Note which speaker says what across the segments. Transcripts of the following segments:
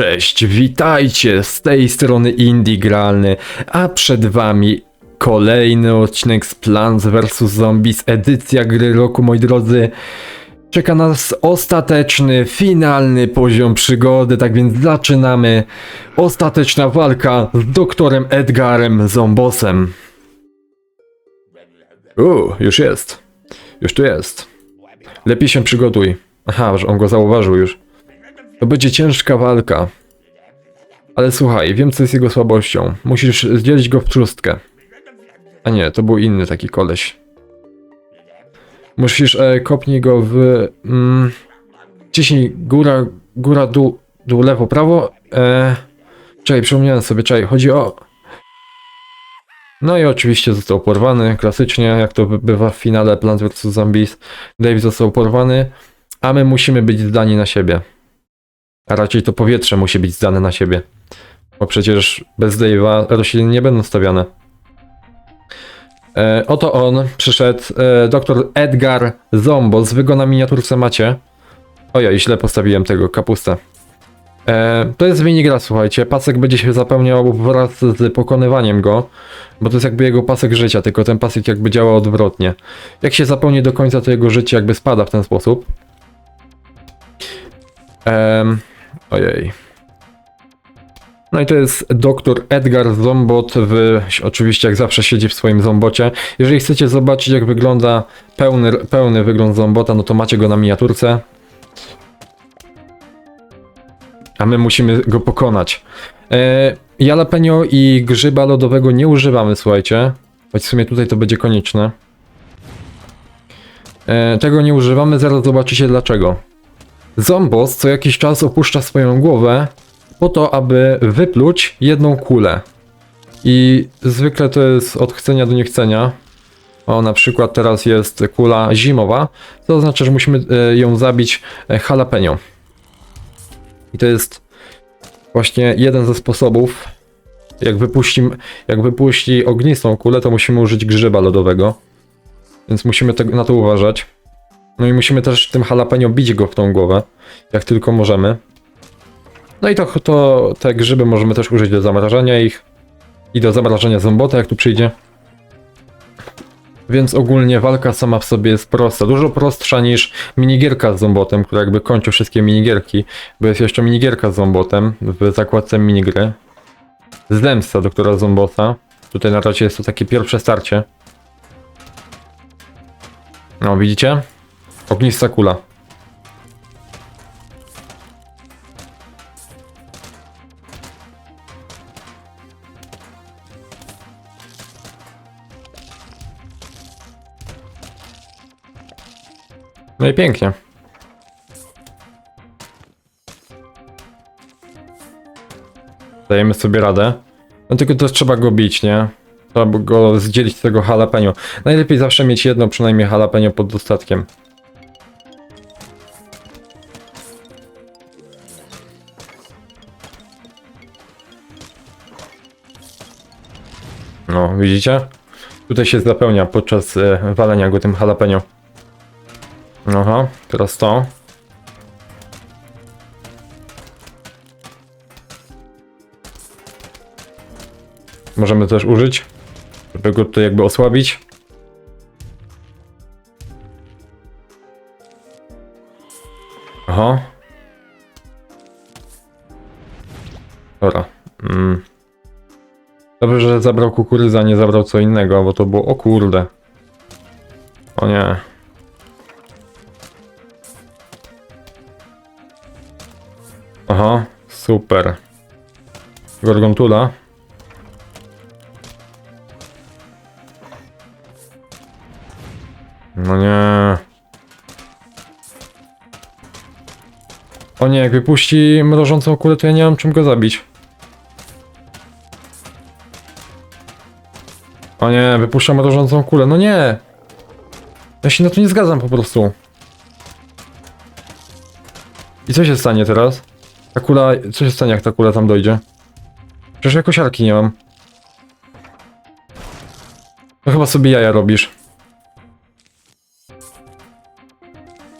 Speaker 1: Cześć, witajcie z tej strony Indie Gralny, a przed wami kolejny odcinek z Plants vs Zombies, edycja gry roku, moi drodzy. Czeka nas ostateczny, finalny poziom przygody, tak więc zaczynamy. Ostateczna walka z doktorem Edgarem Zombosem. Uuu, już jest. Już tu jest. Lepiej się przygotuj. Aha, że on go zauważył już. To będzie ciężka walka. Ale słuchaj, wiem co jest jego słabością. Musisz zdzielić go w trzustkę. A nie, to był inny taki koleś. Musisz e, kopnij go w... Mm, ciśnij góra, góra, dół, dół, lewo, prawo. E, przypomniałem sobie, czekaj, chodzi o... No i oczywiście został porwany, klasycznie, jak to by- bywa w finale Plants vs Zombies. Dave został porwany, a my musimy być zdani na siebie. A raczej to powietrze musi być zdane na siebie. Bo przecież bez Dave'a rośliny nie będą stawiane. E, oto on przyszedł, e, dr Edgar Zombos. Wy go na miniaturce macie. Ojej, źle postawiłem tego, kapustę. E, to jest minigra, słuchajcie. Pasek będzie się zapełniał wraz z pokonywaniem go, bo to jest jakby jego pasek życia, tylko ten pasek jakby działa odwrotnie. Jak się zapełni do końca, to jego życie jakby spada w ten sposób. Em, ojej. No i to jest doktor Edgar Zombot, w, oczywiście jak zawsze siedzi w swoim zombocie. Jeżeli chcecie zobaczyć jak wygląda pełny, pełny wygląd zombota, no to macie go na miniaturce. A my musimy go pokonać. E, i grzyba lodowego nie używamy, słuchajcie. Choć w sumie tutaj to będzie konieczne. E, tego nie używamy, zaraz zobaczycie dlaczego. Zombos co jakiś czas opuszcza swoją głowę po to, aby wypluć jedną kulę. I zwykle to jest od chcenia do niechcenia. O, na przykład teraz jest kula zimowa, to oznacza, że musimy e, ją zabić e, jalapeno. I to jest właśnie jeden ze sposobów. Jak wypuści, jak wypuści ognistą kulę, to musimy użyć grzyba lodowego. Więc musimy te, na to uważać. No i musimy też tym jalapeno bić go w tą głowę, jak tylko możemy. No i to, to te grzyby możemy też użyć do zamrażania ich i do zamrażania zombota, jak tu przyjdzie. Więc ogólnie walka sama w sobie jest prosta, dużo prostsza niż minigierka z zombotem, która jakby kończy wszystkie minigierki, bo jest jeszcze minigierka z zombotem w zakładce minigry. Zemsta doktora zombota. Tutaj na razie jest to takie pierwsze starcie. No, widzicie? Ognista kula. No i pięknie. Dajemy sobie radę. No tylko to trzeba go bić, nie? Trzeba go zdzielić z tego jalapeno. Najlepiej zawsze mieć jedno przynajmniej jalapeno pod dostatkiem. Widzicie? Tutaj się zapełnia podczas e, walenia go tym jalapeno. Aha, teraz to. Możemy też użyć, żeby go tutaj jakby osłabić. Dobrze, że zabrał kukurydza, nie zabrał co innego, bo to było... O kurde. O nie. Aha, super. Gorgontula. No nie. O nie, jak wypuści mrożącą kulę, to ja nie mam czym go zabić. O nie, wypuszcza mrożącą kulę, no nie! Ja się na to nie zgadzam po prostu. I co się stanie teraz? Ta kula, co się stanie jak ta kula tam dojdzie? Przecież ja kosiarki nie mam. No chyba sobie jaja robisz.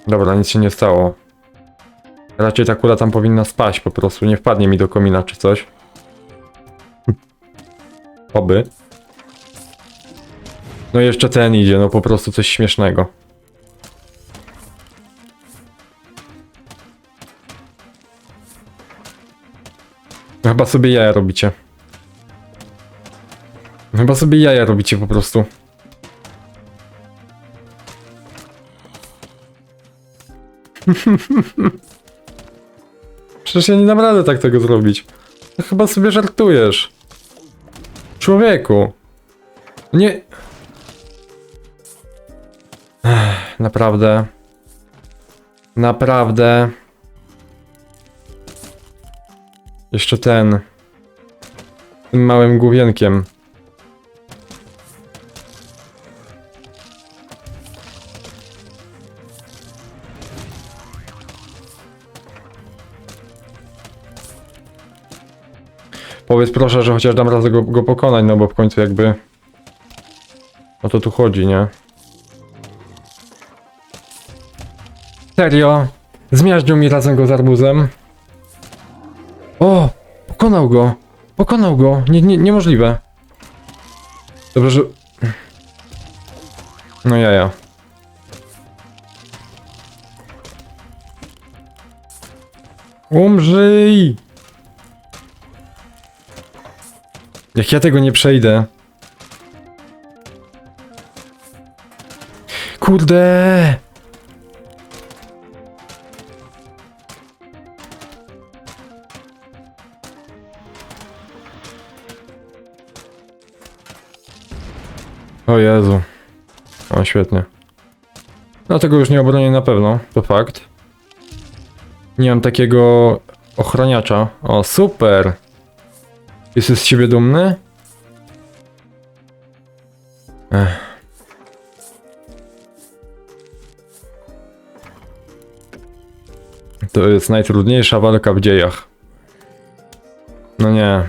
Speaker 1: Dobra, nic się nie stało. Raczej ta kula tam powinna spaść po prostu, nie wpadnie mi do komina czy coś. Oby. No jeszcze ten idzie, no po prostu coś śmiesznego. Chyba sobie jaja robicie. Chyba sobie jaja robicie po prostu. Przecież ja nie dam rady tak tego zrobić. No chyba sobie żartujesz. Człowieku. Nie. Naprawdę. Naprawdę. Jeszcze ten. Tym małym główienkiem. Powiedz proszę, że chociaż dam radę go, go pokonać, no bo w końcu jakby... O to tu chodzi, nie? Serio? Zmiażdżył mi razem go z arbuzem? O! Pokonał go! Pokonał go! Nie, nie, niemożliwe. Dobrze, że... No jaja. Umrzyj! Jak ja tego nie przejdę. Kurde! O Jezu. O, świetnie. No tego już nie obronię na pewno, to fakt. Nie mam takiego ochraniacza. O, super! Jesteś z siebie dumny? Ech. To jest najtrudniejsza walka w dziejach. No nie.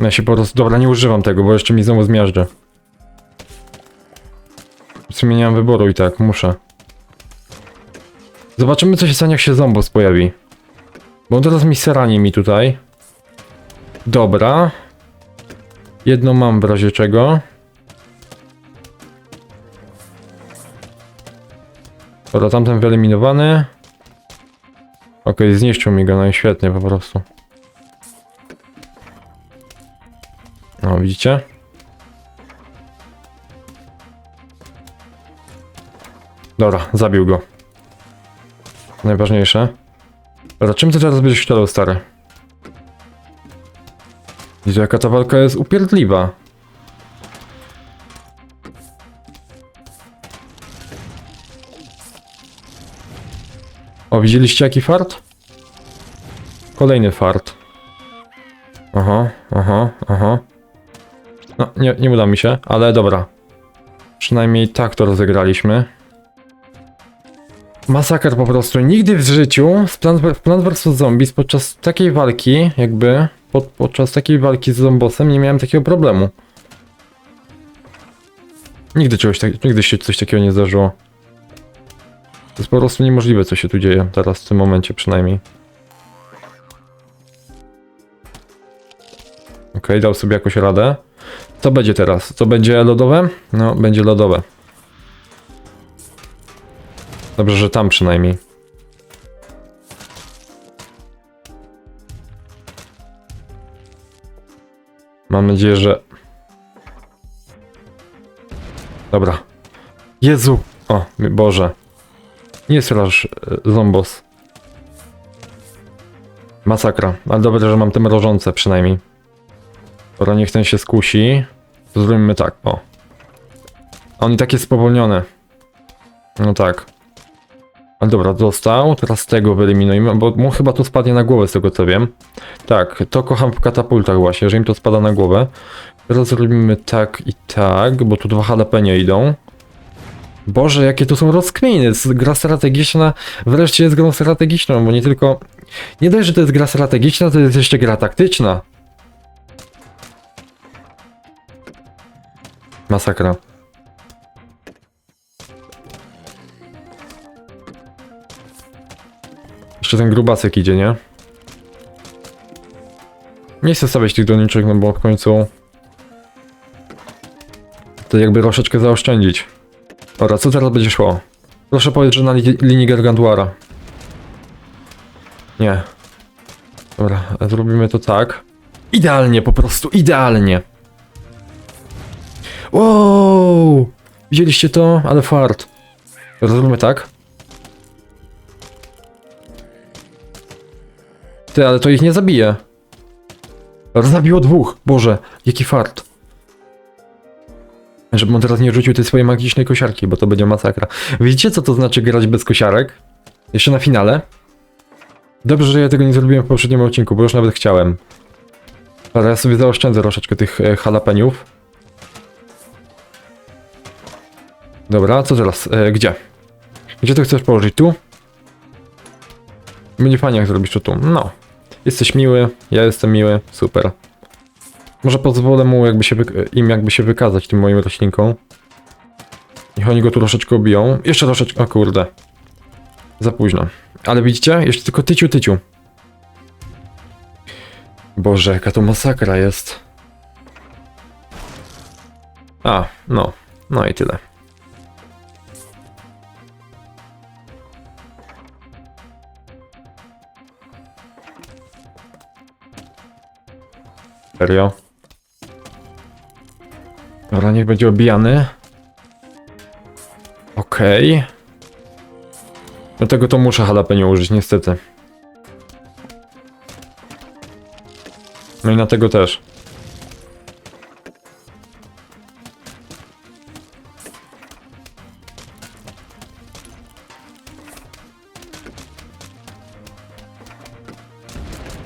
Speaker 1: Ja się po prostu... Dobra, nie używam tego, bo jeszcze mi znowu zmiażdżę. Sumie nie mam wyboru i tak, muszę. Zobaczymy co się stanie jak się zombos pojawi. Bo on teraz mi serani mi tutaj. Dobra. Jedno mam w razie czego. Dobra, tamten wyeliminowany. Okej, zniszczył mi go, no i świetnie po prostu. No, widzicie? Dobra, zabił go. Najważniejsze. Dobra, czym ty teraz będziesz strzelał, stary? Widzę, jaka ta walka jest upierdliwa. O, widzieliście jaki fart? Kolejny fart. Aha, aha, aha. No, nie, nie uda mi się, ale dobra. Przynajmniej tak to rozegraliśmy. Masakr po prostu. Nigdy w życiu w Plan, w Plan vs Zombies podczas takiej walki, jakby pod, podczas takiej walki z zombosem nie miałem takiego problemu. Nigdy czegoś tak, nigdy się coś takiego nie zdarzyło. To jest po prostu niemożliwe, co się tu dzieje teraz w tym momencie przynajmniej. Okej, dał sobie jakoś radę. Co będzie teraz? Co będzie lodowe? No, będzie lodowe. Dobrze, że tam przynajmniej. Mam nadzieję, że... Dobra. Jezu! O, Boże. Nie straż e, zombos. Masakra. Ale dobrze, że mam te mrożące przynajmniej. Dobra, niech ten się skusi. To zrobimy tak, o. On i tak jest spowolniony. No tak. Dobra, dostał. Teraz tego wyeliminujmy, bo mu chyba to spadnie na głowę z tego co wiem. Tak, to kocham w katapultach właśnie, że im to spada na głowę. Teraz zrobimy tak i tak, bo tu dwa jalapenie idą. Boże, jakie to są rozkminy. Gra strategiczna wreszcie jest grą strategiczną, bo nie tylko... Nie dość, że to jest gra strategiczna, to jest jeszcze gra taktyczna. Masakra. Jeszcze ten grubasek idzie, nie? Nie chcę stawiać tych doniczek, no bo w końcu... To jakby troszeczkę zaoszczędzić. Dobra, co teraz będzie szło? Proszę powiedzieć, że na li linii Gargantuara. Nie. Dobra, zrobimy to tak. Idealnie, po prostu, idealnie. Wow! Widzieliście to? Ale fart. Zrobimy tak. Ty, ale to ich nie zabije. Zabiło dwóch. Boże, jaki fart. Żeby on teraz nie rzucił tej swojej magicznej kosiarki, bo to będzie masakra. Widzicie, co to znaczy grać bez kosiarek? Jeszcze na finale? Dobrze, że ja tego nie zrobiłem w poprzednim odcinku, bo już nawet chciałem. Ale ja sobie zaoszczędzę troszeczkę tych e, jalapeniów. Dobra, co teraz? E, gdzie? Gdzie to chcesz położyć? Tu? Będzie fajnie jak zrobisz to tu. No. Jesteś miły, ja jestem miły, super. Może pozwolę mu jakby się im jakby się wykazać tym moim roślinkom. Niech oni go tu troszeczkę obiją. Jeszcze troszeczkę, o kurde. Za późno. Ale widzicie? Jeszcze tylko tyciu, tyciu. Boże, jaka to masakra jest. A, no. No i tyle. Serio? Dobra, niech będzie obijany. Okej. Do tego to muszę jalapeno użyć, niestety. No i na tego też.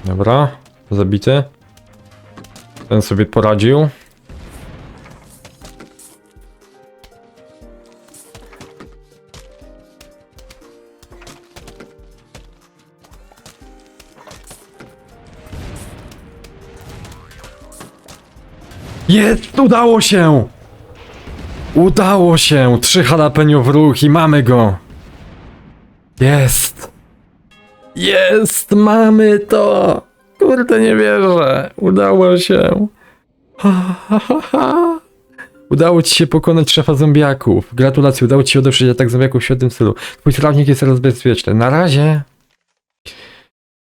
Speaker 1: Dobra, zabity. Ten sobie poradził. Jest! Udało się! Udało się! Trzy jalapeno w ruch i mamy go! Jest! Jest! Mamy to! Kurde, nie wierzę! Udało się! Udało ci się pokonać szefa zombiaków. Gratulacje, udało ci się odeprzeć atak zombiaków w świetnym stylu. Twój trawnik jest teraz bezpieczny. Na razie.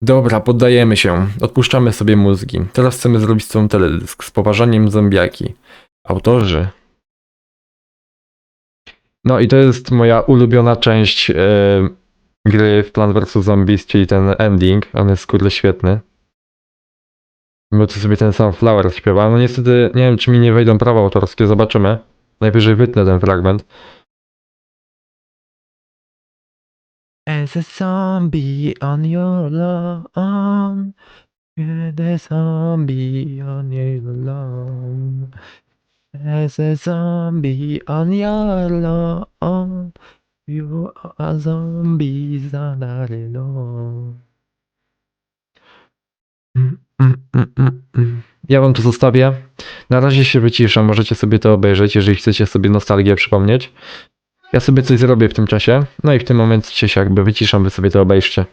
Speaker 1: Dobra, poddajemy się. Odpuszczamy sobie mózgi. Teraz chcemy zrobić całą teledysk z poważaniem zombiaki. Autorzy. No i to jest moja ulubiona część e, gry w Plant vs Zombies, czyli ten ending. On jest kurde świetny. Bo tu sobie ten sam Flower śpiewa. No niestety nie wiem, czy mi nie wejdą prawa autorskie, zobaczymy. Najwyżej wytnę ten fragment.
Speaker 2: As a zombie on your lawn, the zombie on your lawn. As a zombie on your lawn, you are zombies
Speaker 1: mm, mm, mm. Ja wam to zostawię. Na razie się wyciszam, możecie sobie to obejrzeć, jeżeli chcecie sobie nostalgię przypomnieć. Ja sobie coś zrobię w tym czasie. No i w tym momencie się jakby wyciszam, wy sobie to obejrzcie.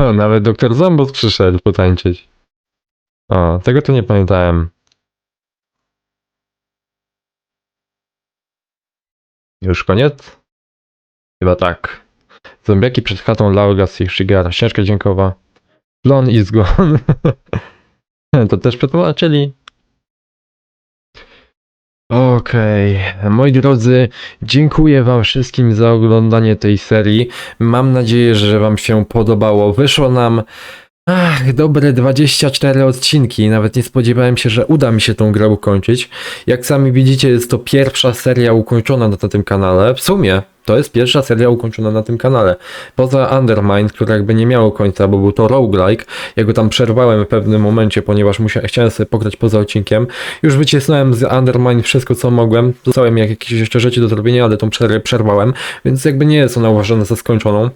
Speaker 1: O, nawet doktor Zombos przyszedł potańczyć. O, tego to nie pamiętałem. Już koniec? Chyba tak. Zombiaki przed chatą Laurgas i Shigara. Ścieżka dźwiękowa. Plon i zgon. to też przetłumaczyli. Okej, moi drodzy, dziękuję wam wszystkim za oglądanie tej serii. Mam nadzieję, że wam się podobało. Wyszło nam ach, dobre 24 odcinki. Nawet nie spodziewałem się, że uda mi się tą grę ukończyć. Jak sami widzicie, jest to pierwsza seria ukończona na tym kanale. W sumie to jest pierwsza seria ukończona na tym kanale. Poza Undermine, które jakby nie miało końca, bo był to roguelike. Ja go tam przerwałem w pewnym momencie, ponieważ musia- chciałem sobie pograć poza odcinkiem. Już wycisnąłem z Undermine wszystko, co mogłem. Zostały mi jakieś jeszcze rzeczy do zrobienia, ale tą przerwałem, więc jakby nie jest ona uważana za skończoną.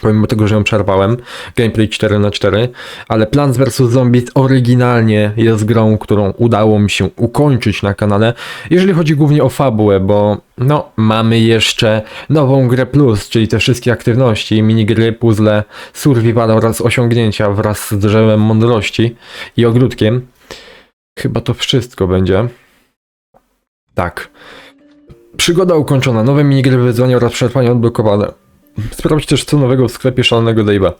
Speaker 1: Pomimo tego, że ją przerwałem, gameplay 4 na 4 ale Plants vs. Zombies oryginalnie jest grą, którą udało mi się ukończyć na kanale, jeżeli chodzi głównie o fabułę, bo no, mamy jeszcze nową grę plus, czyli te wszystkie aktywności, minigry, puzzle, survival oraz osiągnięcia wraz z drzewem mądrości i ogródkiem. Chyba to wszystko będzie. Tak. Przygoda ukończona, nowe minigry wyzwania oraz przetrwanie odblokowane. Sprawdź też co nowego w sklepie szalonego Dave'a.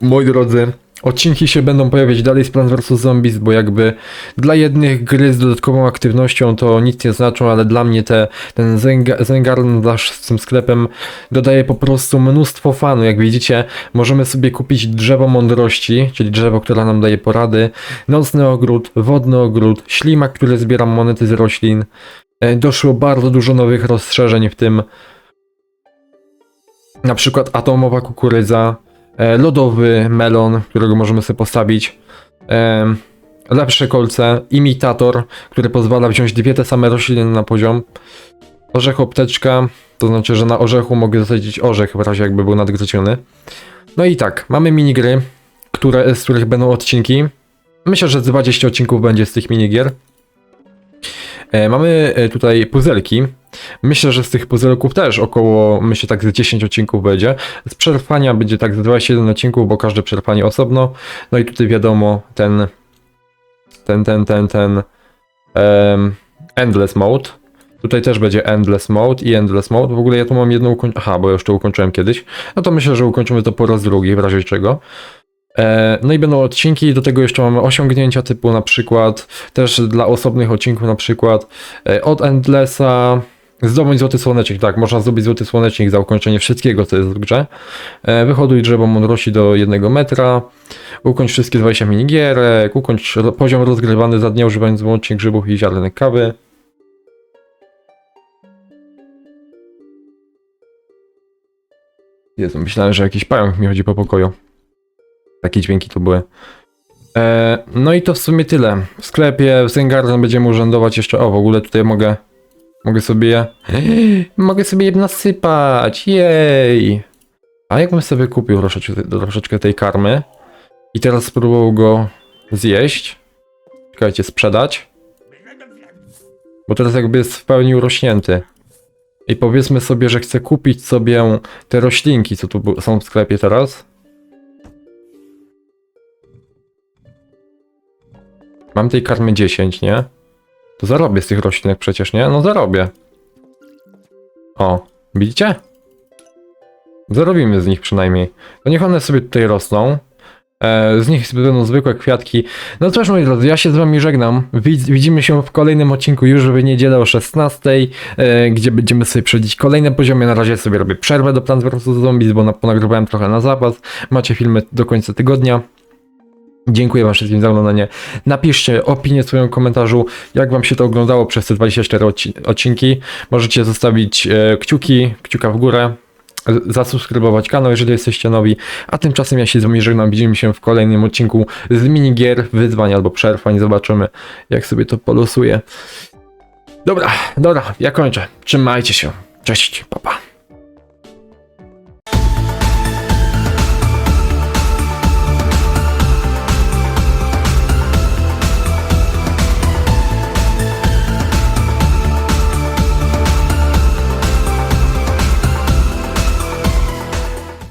Speaker 1: Moi drodzy, odcinki się będą pojawiać dalej z Plants vs. Zombies, bo jakby dla jednych gry z dodatkową aktywnością to nic nie znaczą, ale dla mnie te, ten Zenga- Zengarden Dash z tym sklepem dodaje po prostu mnóstwo fanu. Jak widzicie, możemy sobie kupić drzewo mądrości, czyli drzewo, które nam daje porady, nocny ogród, wodny ogród, ślimak, który zbiera monety z roślin. E, Doszło bardzo dużo nowych rozszerzeń w tym na przykład atomowa kukurydza, e, lodowy melon, którego możemy sobie postawić, e, lepsze kolce, imitator, który pozwala wziąć dwie te same rośliny na poziom, orzech opteczka, to znaczy, że na orzechu mogę zasadzić orzech w razie jakby był nadgryziony. No i tak, mamy minigry, które, z których będą odcinki. Myślę, że z 20 odcinków będzie z tych minigier. E, mamy e, tutaj puzelki. Myślę, że z tych puzelków też około, myślę tak z 10 odcinków będzie. Z przetrwania będzie tak z 21 odcinków, bo każde przetrwanie osobno. No i tutaj wiadomo, ten, ten, ten, ten, ten em, Endless Mode. Tutaj też będzie Endless Mode i Endless Mode. W ogóle ja tu mam jedną ukoń... Aha, bo już to ukończyłem kiedyś. No to myślę, że ukończymy to po raz drugi, w razie czego. E, No i będą odcinki, do tego jeszcze mamy osiągnięcia typu na przykład, też dla osobnych odcinków na przykład e, od Endlessa, zdobądź złoty słonecznik, tak, można zdobyć złoty słonecznik za ukończenie wszystkiego, co jest w grze. E, Wyhoduj drzewo mądrości do jednego metra, ukończ wszystkie 20 minigierek, ukończ poziom rozgrywany za dnia używając wyłącznie grzybów i ziarnek kawy. Jezu, myślałem, że jakiś pająk mi chodzi po pokoju. Takie dźwięki to były. E, no i to w sumie tyle. W sklepie w Zengarden będziemy urzędować jeszcze. O, w ogóle tutaj mogę. Mogę sobie. Mogę sobie je nasypać. Jej. A jakbym sobie kupił troszeczkę, troszeczkę tej karmy i teraz spróbował go zjeść. Czekajcie, sprzedać. Bo teraz jakby jest w pełni urośnięty. I powiedzmy sobie, że chcę kupić sobie te roślinki, co tu są w sklepie teraz. Mam tej karmy 10, nie? To zarobię z tych roślinek przecież, nie? No zarobię. O, widzicie? Zarobimy z nich przynajmniej. To niech one sobie tutaj rosną. E, z nich będą zwykłe kwiatki. No cóż, moi drodzy, ja się z wami żegnam. Widz, widzimy się w kolejnym odcinku już w niedzielę o 16, e, gdzie będziemy sobie przechodzić kolejne poziomy. Na razie sobie robię przerwę do Plants vs. Zombies, bo na, ponagrywałem trochę na zapas. Macie filmy do końca tygodnia. Dziękuję wam wszystkim za oglądanie. Napiszcie opinię w swoim komentarzu, jak wam się to oglądało przez te 24 odci- odcinki. Możecie zostawić e, kciuki, kciuka w górę, zasubskrybować kanał, jeżeli jesteście nowi. A tymczasem ja się z wami żegnam. Widzimy się w kolejnym odcinku z minigier, wyzwań albo przerwań. Zobaczymy, jak sobie to polosuje. Dobra, dobra, ja kończę. Trzymajcie się. Cześć, papa. Pa.